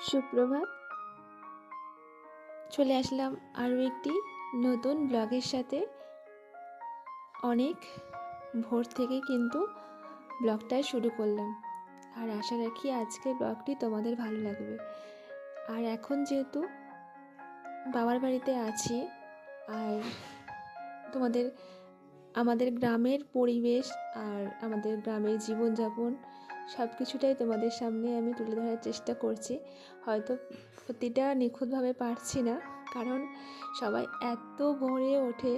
সুপ্রভাত। চলে আসলাম আরও একটি নতুন ব্লগের সাথে। অনেক ভোর থেকে কিন্তু ব্লগটা শুরু করলাম। আর আশা রাখি আজকের ব্লগটি তোমাদের ভালো লাগবে। আর এখন যেহেতু বাবার বাড়িতে আছি, আর তোমাদের, আমাদের গ্রামের পরিবেশ আর আমাদের গ্রামের জীবনযাপন সব কিছুটাই তোমাদের সামনে আমি তুলে ধরার চেষ্টা করছি। হয়তো প্রতিটা নিখুঁতভাবে পারছি না, কারণ সবাই এত ভোরে ওঠে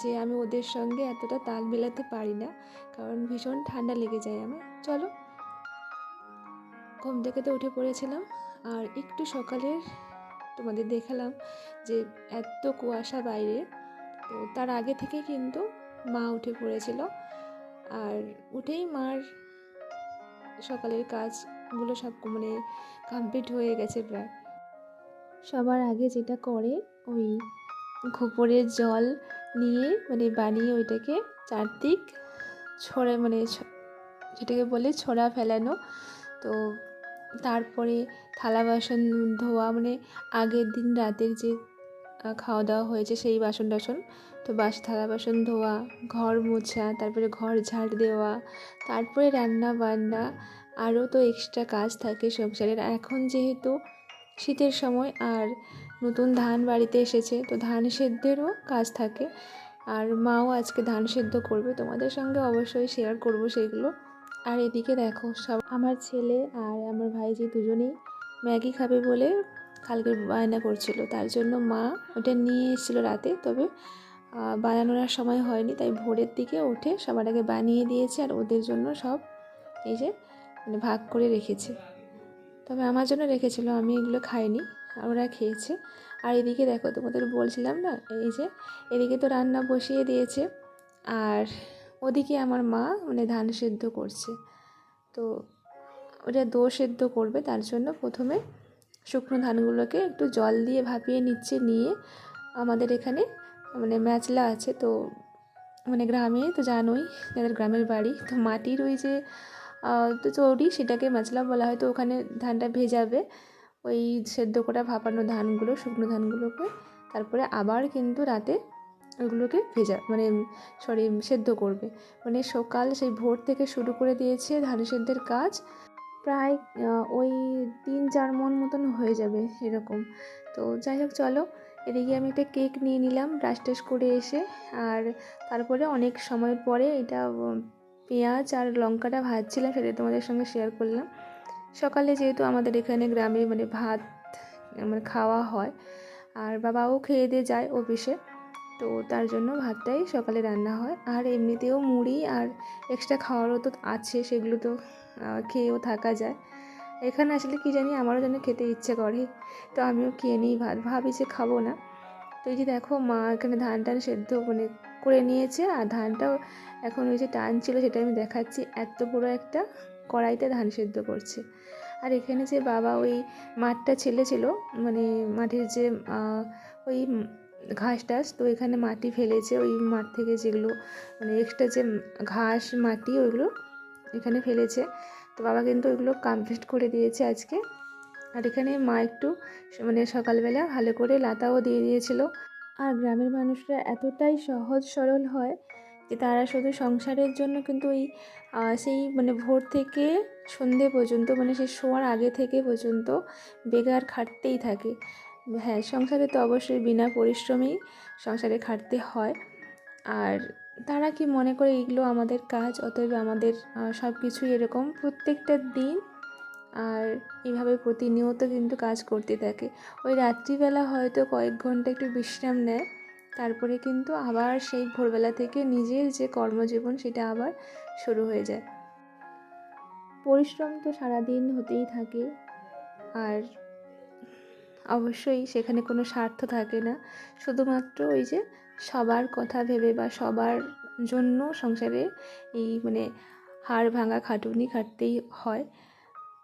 যে আমি ওদের সঙ্গে এতটা তাল মেলাতে পারি না, কারণ ভীষণ ঠান্ডা লেগে যায় আমার। চলো, ঘুম থেকে তো উঠে পড়েছিলাম, আর একটু সকালে তোমাদের দেখালাম যে এত কুয়াশা বাইরে, তো তার আগে থেকে কিন্তু মা উঠে পড়েছিল, আর উঠেই মার সকালের কাজগুলো সব মানে কমপ্লিট হয়ে গেছে প্রায়। সবার আগে যেটা করে ওই খোপরের জল নিয়ে মানে বানিয়ে ওইটাকে চারদিক ছড়ে মানে যেটাকে বলে ছড়া ফেলানো। তো তারপরে থালা বাসন ধোয়া মানে আগের দিন রাতের যে খাওয়া দাওয়া হয়েছে সেই বাসন টাসন তো বাস, থালা, বাসন ধোয়া, ঘর মোছা, তারপরে ঘর ঝাড় দেওয়া, তারপরে রান্না বান্না, আরও তো এক্সট্রা কাজ থাকে সংসারের। এখন যেহেতু শীতের সময় আর নতুন ধান বাড়িতে এসেছে, তো ধান সেদ্ধেরও কাজ থাকে। আর মাও আজকে ধান সেদ্ধ করবে, তোমাদের সঙ্গে অবশ্যই শেয়ার করব সেগুলো। আর এদিকে দেখো, সব আমার ছেলে আর আমার ভাই যে দুজনেই ম্যাগি খাবে বলে কালকে বায়না করছিল, তার জন্য মা ওটা নিয়ে এসেছিল রাতে। তবে বানানোর আর সময় হয়নি, তাই ভোরের দিকে উঠে সবার আগে বানিয়ে দিয়েছে আর ওদের জন্য সব এই যে মানে ভাগ করে রেখেছে। তবে আমার জন্য রেখেছিল, আমি এগুলো খাইনি, আর ওরা খেয়েছে। আর এদিকে দেখো, তোমাদের বলছিলাম না, এই যে এদিকে তো রান্না বসিয়ে দিয়েছে, আর ওদিকে আমার মা মানে ধান সেদ্ধ করছে। তো ওটা দো সেদ্ধ করবে, তার জন্য প্রথমে শুকনো ধানগুলোকে একটু জল দিয়ে ভাপিয়ে নিচ্ছে, নিয়ে আমাদের এখানে মানে ম্যাচলা আছে, তো মানে গ্রামে, তো জানোই যাদের গ্রামের বাড়ি, তো মাটির ওই যে তো চৌড়ি সেটাকে মাচলা বলা হয়, তো ওখানে ধানটা ভেজাবে। ওই সেদ্ধ করা ভাপানো ধানগুলো, শুকনো ধানগুলোকে, তারপরে আবার কিন্তু রাতে ওগুলোকে ভেজা মানে সরি, সেদ্ধ করবে। মানে সকাল সেই ভোর থেকে শুরু করে দিয়েছে ধান সেদ্ধের কাজ, প্রায় ওই তিন চার মন মতন হয়ে যাবে এরকম। তো যাই হোক, চলো এদিকে আমি একটা কেক নিয়ে নিলাম ব্রাশ টাশ করে এসে। আর তারপরে অনেক সময় পরে এটা পেঁয়াজ আর লঙ্কাটা ভাজছিলাম, সেটা তোমাদের সঙ্গে শেয়ার করলাম। সকালে যেহেতু আমাদের এখানে গ্রামে মানে ভাত মানে খাওয়া হয়, আর বাবাও খেয়ে দিয়ে যায় অফিসে, তো তার জন্য ভাতটাই সকালে রান্না হয়। আর এমনিতেও মুড়ি আর এক্সট্রা খাওয়ারও তো আছে, সেগুলো তো খেয়েও থাকা যায়। এখানে আসলে কি জানি আমারও যেন খেতে ইচ্ছে করে। তো আমিও খেয়ে নিই ভাত ভাবি যে খাব না। তো এই যে দেখো, মা এখানে ধান টান সেদ্ধ মানে করে নিয়েছে। আর ধানটাও এখন ওই যে টান ছিল সেটা আমি দেখাচ্ছি। এত বড় একটা কড়াইতে ধান সেদ্ধ করছে। আর এখানে যে বাবা ওই মাঠটা ছেলেছিল মানে মাঠের যে ওই ঘাস টাস তো এখানে মাটি ফেলেছে। ওই মাঠ থেকে যেগুলো মানে এক্সট্রা যে ঘাস, মাটি, ওইগুলো এখানে ফেলেছে। তো বাবা কিন্তু ওইগুলো কমপ্লিট করে দিয়েছে আজকে। আর এখানে মা একটু মানে সকালবেলা ভালো করে লাতাও দিয়ে দিয়েছিল। আর গ্রামের মানুষরা এতটাই সহজ সরল হয় যে তারা শুধু সংসারের জন্য কিন্তু ওই সেই মানে ভোর থেকে সন্ধে পর্যন্ত মানে সেই শোয়ার আগে থেকে পর্যন্ত বেকার খাটতেই থাকে। হ্যাঁ সংসারে তো অবশ্যই বিনা পরিশ্রমেই সংসারে খাটতে হয়। আর তারা কি মনে করে এগুলো আমাদের কাজ? অতএব আমাদের সব কিছুই এরকম। প্রত্যেকটা দিন, আর এইভাবে প্রতিনিয়ত কিন্তু কাজ করতে থাকে। ওই রাত্রিবেলা হয়তো কয়েক ঘণ্টা একটু বিশ্রাম নেয়, তারপরে কিন্তু আবার সেই ভোরবেলা থেকে নিজের যে কর্মজীবন, সেটা আবার শুরু হয়ে যায়। পরিশ্রম তো সারাদিন হতেই থাকে, আর অবশ্যই সেখানে কোনো স্বার্থ থাকে না। শুধুমাত্র ওই যে সবার কথা ভেবে বা সবার জন্য সংসারে এই মানে হাড় ভাঙা খাটুনি খাটতেই হয়।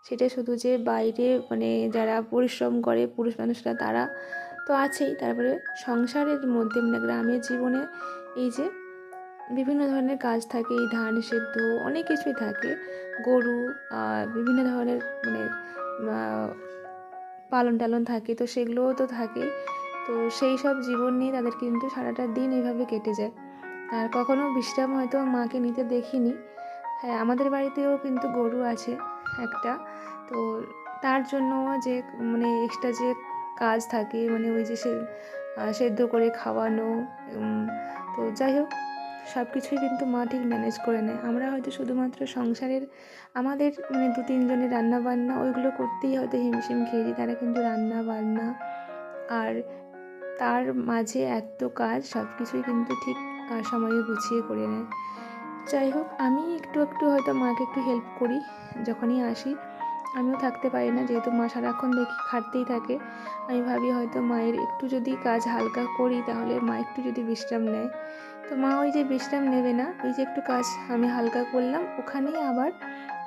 সেটা শুধু যে বাইরে মানে যারা পরিশ্রম করে পুরুষ মানুষরা তারা তো আছেই। তারপরে সংসারের মধ্যে মানে গ্রামের জীবনে এই যে বিভিন্ন ধরনের কাজ থাকে, এই ধান সেদ্ধ অনেক কিছুই থাকে। গরু বিভিন্ন ধরনের মানে পালন টালন থাকে। তো সেগুলোও তো থাকে তো সেই সব জীবন নিয়ে তাদের কিন্তু সারাটা দিন এইভাবে কেটে যায়। আর কখনো বিশ্রাম হয়তো মাকে নিতে দেখিনি। হ্যাঁ আমাদের বাড়িতেও কিন্তু গরু আছে একটা। তো তার জন্য যে মানে এক্সট্রা যে কাজ থাকে মানে ওই যে সে সেদ্ধ করে খাওয়ানো তো যাই হোক সব কিছুই কিন্তু মা ঠিক ম্যানেজ করে নেয়। আমরা হয়তো শুধুমাত্র সংসারের, আমাদের মানে দু তিনজনের রান্না বান্না ওইগুলো করতেই হয়তো হিমশিম খেয়ে দিই, তারা কিন্তু রান্না বান্না আর তার মাঝে এত কাজ সব কিছুই কিন্তু ঠিক সময়ে গুছিয়ে করে নেয়। যাই হোক আমি একটু একটু হয়তো মাকে একটু হেল্প করি, যখনই আসি। আমিও থাকতে পারি না, যেহেতু মা সারাক্ষণ দেখি খাটতেই থাকে। আমি ভাবি হয়তো মায়ের একটু যদি কাজ হালকা করি, তাহলে মা একটু যদি বিশ্রাম নেয়। তো মা ওই যে বিশ্রাম নেবে না, ওই যে একটু কাজ আমি হালকা করলাম, ওখানেই আবার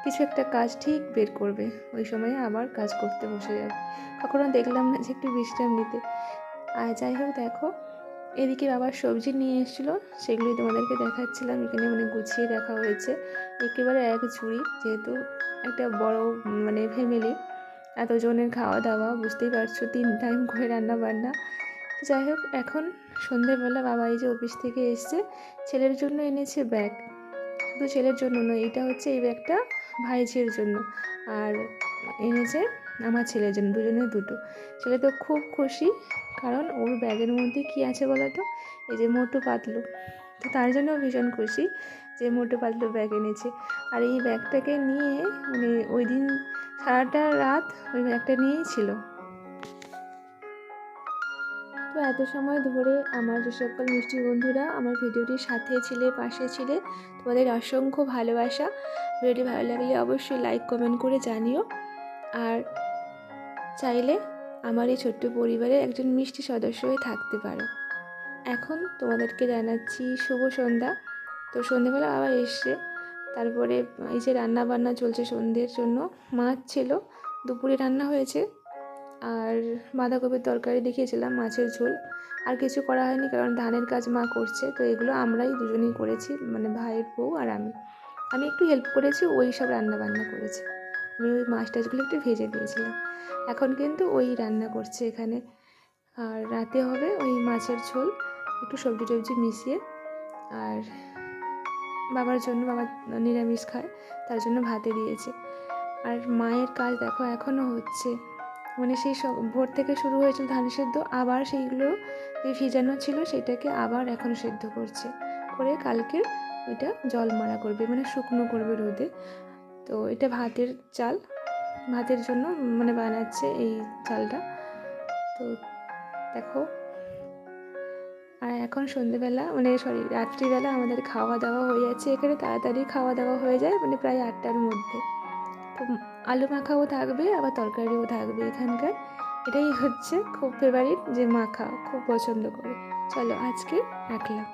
কিছু একটা কাজ ঠিক বের করবে। ওই সময়ে আবার কাজ করতে বসে যাবে কখনো দেখলাম না যে একটু বিশ্রাম নিতে। আর যাই হোক দেখো, এদিকে বাবার সবজি নিয়ে এসেছিল, সেগুলি তোমাদেরকে দেখাচ্ছিলাম, এখানে মানে গুছিয়ে রাখা হয়েছে। একেবারে এক ঝুড়ি, যেহেতু একটা বড় মানে ফ্যামিলি এতজনের খাওয়া দাওয়া বুঝতেই পারছ, তিন টাইম করে রান্না বান্না যাই হোক, এখন সন্ধেবেলা বাবা এই যে অফিস থেকে এসছে, ছেলের জন্য এনেছে ব্যাগ শুধু ছেলের জন্য নয়, এটা হচ্ছে এই ব্যাগটা ভাইঝির জন্য। আর এনেছে আমার ছেলের জন্য, দুজনের দুটো। ছেলে তো খুব খুশি, কারণ ওর ব্যাগের মধ্যে কী আছে বলো তো এই যে মোটু পাতলু। তো তার জন্য ভীষণ খুশি যে মোটু পাতলু ব্যাগ এনেছে। আর এই ব্যাগটাকে নিয়ে মানে ওই দিন সারাটা রাত ওই ব্যাগটা নিয়েই ছিল। তো এত সময় ধরে আমার যে সকল মিষ্টি বন্ধুরা আমার ভিডিওটির সাথে ছিলে, পাশে ছিলে, তোমাদের অসংখ্য ভালোবাসা। ভিডিওটি ভালো লাগলে অবশ্যই লাইক কমেন্ট করে জানিও। আর চাইলে আমার এই ছোট্ট পরিবারের একজন মিষ্টি সদস্য হয়ে থাকতে পারো। এখন তোমাদেরকে জানাচ্ছি শুভ সন্ধ্যা। তো সন্ধেবেলা বাবা এসছে। তারপরে এই যে রান্না বান্না চলছে সন্ধ্যের জন্য, মাছ ছিল, দুপুরে রান্না হয়েছে। আর বাঁধাকপির তরকারি দেখিয়েছিলাম, মাছের ঝোল। আর কিছু করা হয়নি কারণ ধানের কাজ মা করছে। তো এগুলো আমরাই দুজনেই করেছি মানে ভাইয়ের বউ আর আমি। আমি একটু হেল্প করেছি, ওই সব রান্না বান্না করেছে। আমি ওই মাছ টাছগুলো একটু ভেজে দিয়েছিলাম। এখন কিন্তু ওই রান্না করছে এখানে। আর রাতে হবে ওই মাছের ঝোল, একটু সবজি টবজি মিশিয়ে। আর বাবার জন্য, বাবা নিরামিষ খায়, তার জন্য ভাতে দিয়েছে। আর মায়ের কাজ দেখো, এখনও হচ্ছে। মানে সেই সব ভোর থেকে শুরু হয়েছিল ধান সেদ্ধ, আবার সেইগুলো যে ভিজানো ছিল সেটাকে আবার এখন সেদ্ধ করছে। করে কালকে ওইটা জল মারা করবে মানে শুকনো করবে রোদে। তো এটা ভাতের চাল। ভাতের জন্য মানে বানাচ্ছে এই চালটা। তো দেখো। আর এখন সন্ধেবেলা মানে সরি, রাত্রিবেলা আমাদের খাওয়া দাওয়া হয়ে যাচ্ছে এখানে, তাড়াতাড়ি খাওয়া দাওয়া হয়ে যায় মানে প্রায় আটটার মধ্যে। তো আলু মাখাও থাকবে, আবার তরকারিও থাকবে এখানকার। এটাই হচ্ছে খুব ফেভারিট যে মাখা, খুব পছন্দ করে। চলো আজকে রাখলাম।